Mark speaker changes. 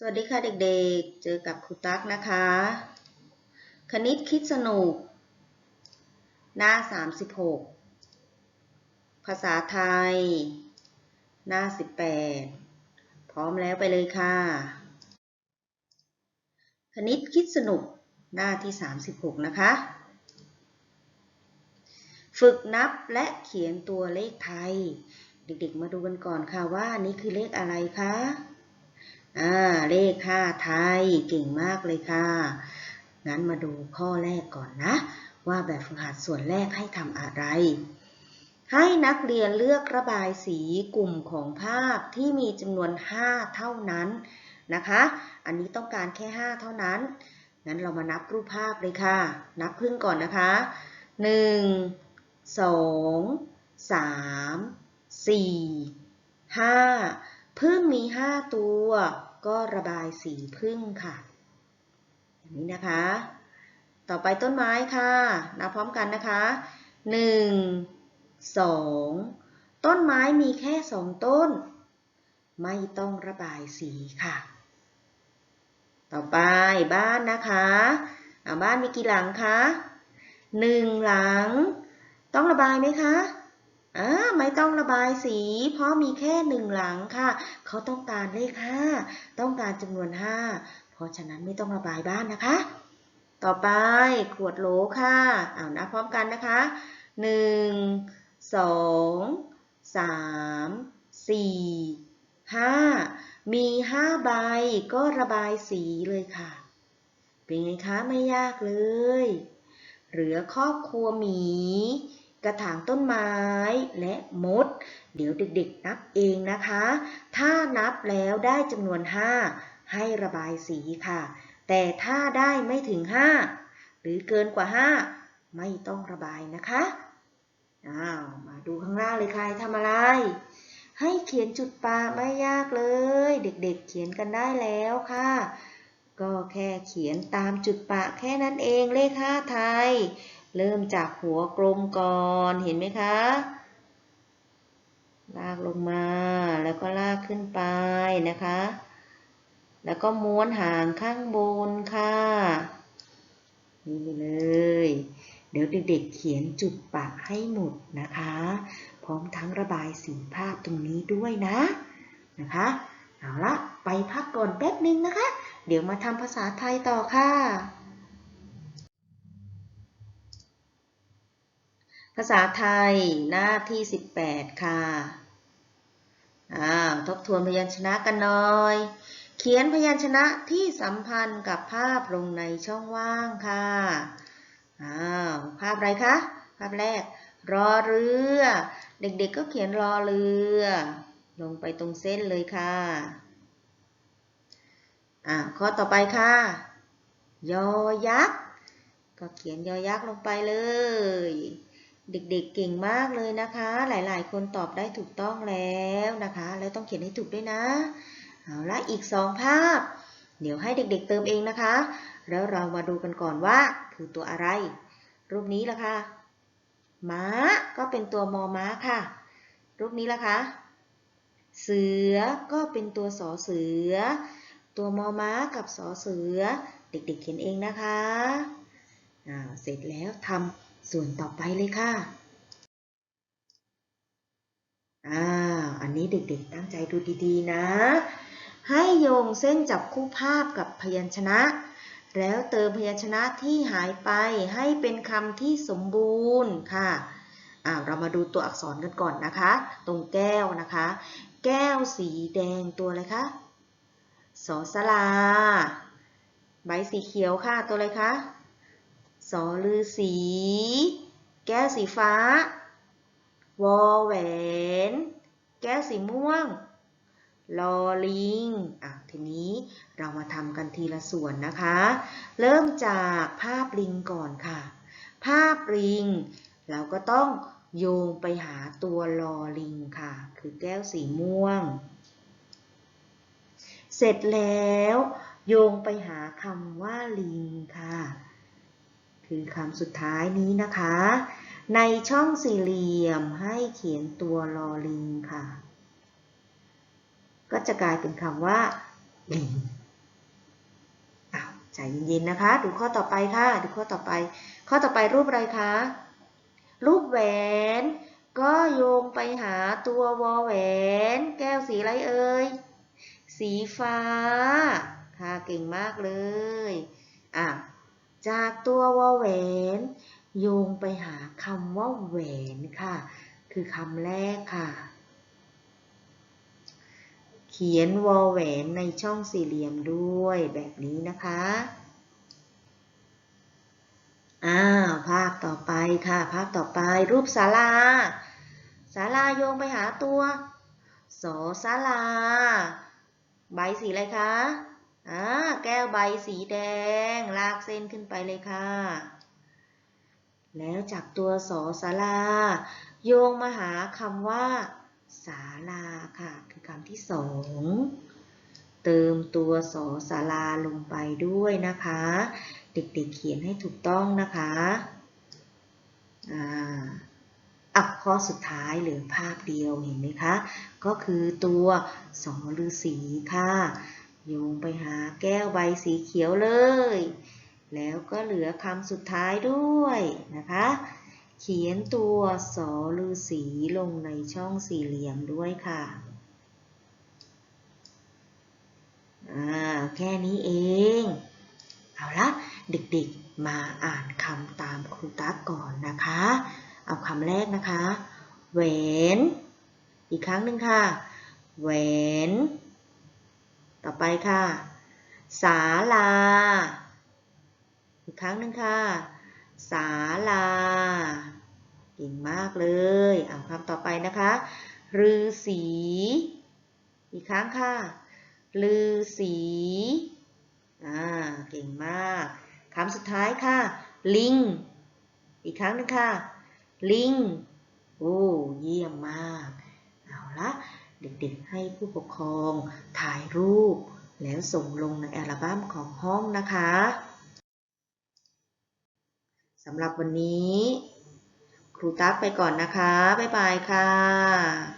Speaker 1: สวัสดีค่ะเด็กๆ เจอกับครูตั๊กนะคะ คณิตคิดสนุก หน้า 36 ภาษาไทย หน้า 18 พร้อมแล้วไปเลยค่ะ คณิตคิดสนุก หน้าที่ 36 นะคะ ฝึกนับและเขียนตัวเลขไทย เด็กๆ มาดูกันก่อนค่ะว่านี่คือเลขอะไรคะ อ่าเลขห้าไทยเก่งมากเลยค่ะ งั้นมาดูข้อแรกก่อนนะ ว่าแบบฝึกหัดส่วนแรกให้ทำอะไร ให้นักเรียนเลือกระบายสีกลุ่มของภาพที่มีจำนวน 5 เท่านั้นนะคะ อันนี้ต้องการแค่ 5 เท่านั้น งั้นเรามานับรูปภาพเลยค่ะ นับครึ่งก่อนนะคะ 1 2 3 4 5พึ่งมี 5 ตัว ก็ระบายสีพึ่งค่ะอย่างนี้นะคะ ต่อไปต้นไม้ค่ะนับพร้อมกันนะคะ 1 2 ต้นไม้มีแค่ 2 ต้น ไม่ต้องระบายสีค่ะ ต่อไปบ้านนะคะบ้านมีกี่หลังคะหนึ่งหลัง ต้องระบายไหมคะ อ่าไม่ต้องระบายสี เพราะมีแค่หนึ่งหลังค่ะ เขาต้องการเลขห้าต้องการจำนวนห้าเพราะฉะนั้นไม่ต้องระบายบ้านนะคะ ต่อไปขวดโหลค่ะเอานะพร้อมกันนะคะหนึ่งสองสามสี่ห้ามีห้าใบก็ระบายสีเลยค่ะ เป็นไงคะไม่ยากเลย เหลือครอบครัวหมี กระถางต้นไม้และมด เดี๋ยวเด็กๆนับเองนะคะ ถ้านับแล้วได้จำนวน 5 ให้ระบายสีค่ะ แต่ถ้าได้ไม่ถึง 5 หรือเกินกว่า 5 ไม่ต้องระบายนะคะอ้าวมาดูข้างล่างเลยใครทำอะไร ให้เขียนจุดปะไม่ยากเลย เด็กๆเเขียนกันได้แล้วค่ะ ก็แค่เขียนตามจุดปะแค่นั้นเองเลข5ไทย เริ่มจากหัวกลมก่อนเห็นไหมคะ ลากลงมาแล้วก็ลากขึ้นไปนะคะ แล้วก็ม้วนหางข้างบนค่ะนี่เลย เดี๋ยวเด็กๆเขียนจุดปะให้หมดนะคะ พร้อมทั้งระบายสีภาพตรงนี้ด้วยนะนะคะเอาละไปพักก่อนแป๊บนึงนะคะ เดี๋ยวมาทำภาษาไทยต่อค่ะ ภาษาไทยหน้าที่ 18 ค่ะ อ้าว ทบทวนพยัญชนะกันหน่อย เขียนพยัญชนะที่สัมพันธ์กับภาพลงในช่องว่างค่ะ อ้าว ภาพอะไรคะ ภาพแรก รอเรือ เด็กๆก็เขียนรอเรือ ลงไปตรงเส้นเลยค่ะ อ่าข้อต่อไปค่ะ ยอยักษ์ ก็เขียนยอยักษ์ลงไปเลย เด็กๆเก่งมากเลยนะคะ หลายๆ คนตอบได้ถูกต้องแล้วนะคะ แล้วต้องเขียนให้ถูกด้วยนะ เอาละอีกสองภาพ เดี๋ยวให้เด็กๆเติมเองนะคะ แล้วเรามาดูกันก่อนว่า คือตัวอะไร รูปนี้ละคะม้าก็เป็นตัวมอม้าค่ะ รูปนี้ละคะ เสือก็เป็นตัวสอเสือ ตัวมอม้ากับสอเสือ เด็กๆเขียนเองนะคะเสร็จแล้วทำ ส่วนต่อไปเลยค่ะอ่าอันนี้เด็กๆตั้งใจดูดีๆนะ ให้โยงเส้นจับคู่ภาพกับพยัญชนะ แล้วเติมพยัญชนะที่หายไปให้เป็นคำที่สมบูรณ์ค่ะอ่าเรามาดูตัวอักษรกันก่อนนะคะ ตรงแก้วนะคะ แก้วสีแดงตัวอะไรคะสอสลา ใบสีเขียวค่ะตัวอะไรคะ สอลือสี แก้วสีฟ้า วอแหวน แก้วสีม่วง ลอลิง อะ ทีนี้เรามาทำกันทีละส่วนนะคะ เริ่มจากภาพลิงก่อนค่ะ ภาพลิง เราก็ต้องโยงไปหาตัวลอลิงค่ะ คือแก้วสีม่วง เสร็จแล้ว โยงไปหาคำว่าลิงค่ะ คือคำสุดท้ายนี้นะคะ ในช่องสี่เหลี่ยมให้เขียนตัวลอลิงค่ะ ก็จะกลายเป็นคำว่าลิงใจเย็นๆนะคะ ดูข้อต่อไปค่ะ ดูข้อต่อไป ข้อต่อไปรูปอะไรคะ รูปแหวน ก็โยงไปหาตัววอแหวน แก้วสีอะไรเอ่ย สีฟ้า ค่ะ เก่งมากเลย อะ จากตัววแหวนโยงไปหาคำว่าแหวนค่ะ คือคำแรกค่ะ เขียนวแหวนในช่องสี่เหลี่ยมด้วยแบบนี้นะคะอ้าวภาพต่อไปค่ะ ภาพต่อไปรูปศาลาศาลาโยงไปหาตัวสอศาลา ใบสีอะไรคะ อ่าแก้วใบสีแดง ลากเส้นขึ้นไปเลยค่ะ แล้วจากตัวสอศาลา โยงมาหาคำว่าศาลาค่ะ คือคำที่สองเติมตัวสอศาลาลงไปด้วยนะคะ เด็กๆเขียนให้ถูกต้องนะคะอ่าอักข้อสุดท้ายเหลือภาพเดียวเห็นไหมคะ ก็คือตัวสอฤาษีค่ะ โยงไปหาแก้วใบสีเขียวเลย แล้วก็เหลือคำสุดท้ายด้วยนะคะ เขียนตัวสอฤาษีลงในช่องสี่เหลี่ยมด้วยค่ะอ่าแค่นี้เอง เอาละเด็กๆมาอ่านคำตามครูตั๊กก่อนนะคะ เอาคำแรกนะคะแหวน อีกครั้งหนึ่งค่ะแหวน ต่อไปค่ะ ศาลา อีกครั้งหนึ่งค่ะ ศาลา เก่งมากเลย เอาคำต่อไปนะคะฤาษีอีกครั้งค่ะฤาษีอ่า เก่งมาก คำสุดท้ายค่ะ ลิง อีกครั้งหนึงค่ะ ลิง โอ้ เยี่ยมมาก เอาละ เด็กๆ ให้ผู้ปกครองถ่ายรูป แล้วส่งลงในอัลบั้มของห้องนะคะสำหรับวันนี้ ครูตั๊กไปก่อนนะคะ บ๊ายบายค่ะ